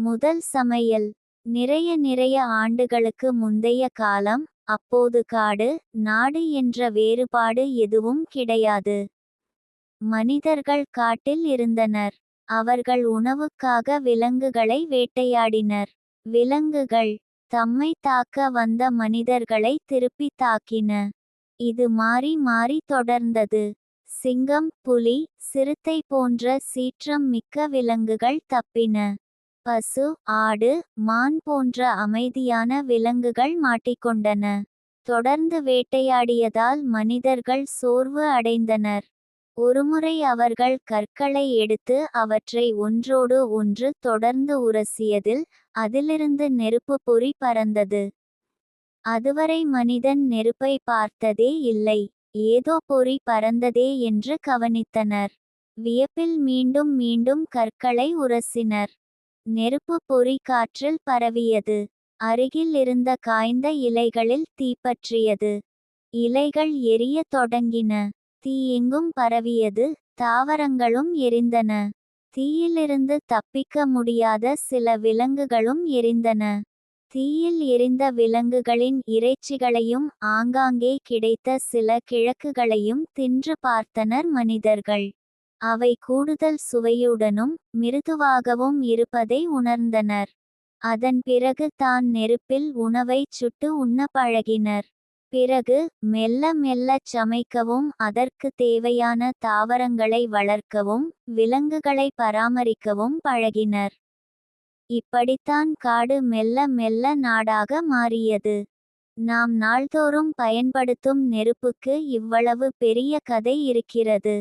முதல் சமையல். நிறைய நிறைய ஆண்டுகளுக்கு முந்தைய காலம் அப்போது காடு நாடு என்ற வேறுபாடு எதுவும் கிடையாது. மனிதர்கள் காட்டில் இருந்தனர். அவர்கள் உணவுக்காக விலங்குகளை வேட்டையாடினர். விலங்குகள் தம்மை தாக்க வந்த மனிதர்களை திருப்பி தாக்கின. இது மாறி மாறி தொடர்ந்தது. சிங்கம் புலி சிறுத்தை போன்ற சீற்றம் மிக்க விலங்குகள் தப்பின. பசு ஆடு மான் போன்ற அமைதியான விலங்குகள் மாட்டிக்கொண்டன. தொடர்ந்து வேட்டையாடியதால் மனிதர்கள் சோர்வு அடைந்தனர். ஒருமுறை அவர்கள் கற்களை எடுத்து அவற்றை ஒன்றோடு ஒன்று தொடர்ந்து உரசியதில் அதிலிருந்து நெருப்பு பொறி பறந்தது. அதுவரை மனிதன் நெருப்பை பார்த்ததே இல்லை ஏதோ பொறி பறந்ததே என்று கவனித்தனர். வியப்பில் மீண்டும் மீண்டும் கற்களை உரசினர். நெருப்பு பொறி காற்றில் பரவியது. அருகில் இருந்த காய்ந்த இலைகளில் தீப்பற்றியது இலைகள் எரியத் தொடங்கின. தீ எங்கும் பரவியது. தாவரங்களும் எரிந்தன. தீயிலிருந்து தப்பிக்க முடியாத சில விலங்குகளும் எரிந்தன. தீயில் எரிந்த விலங்குகளின் இறைச்சிகளையும் ஆங்காங்கே கிடைத்த சில கிழக்குகளையும் தின்று பார்த்தனர் மனிதர்கள். அவை கூடுதல் சுவையுடனும் மிருதுவாகவும் இருப்பதை உணர்ந்தனர். அதன் பிறகு தான் நெருப்பில் உணவைச் சுட்டு உண்ண பழகினர். பிறகு மெல்ல மெல்லச் சமைக்கவும் அதற்கு தேவையான தாவரங்களை வளர்க்கவும் விலங்குகளை பராமரிக்கவும் பழகினர். இப்படித்தான் காடு மெல்ல மெல்ல நாடாக மாறியது. நாம் நாள்தோறும் பயன்படுத்தும் நெருப்புக்கு இவ்வளவு பெரிய கதை இருக்கிறது.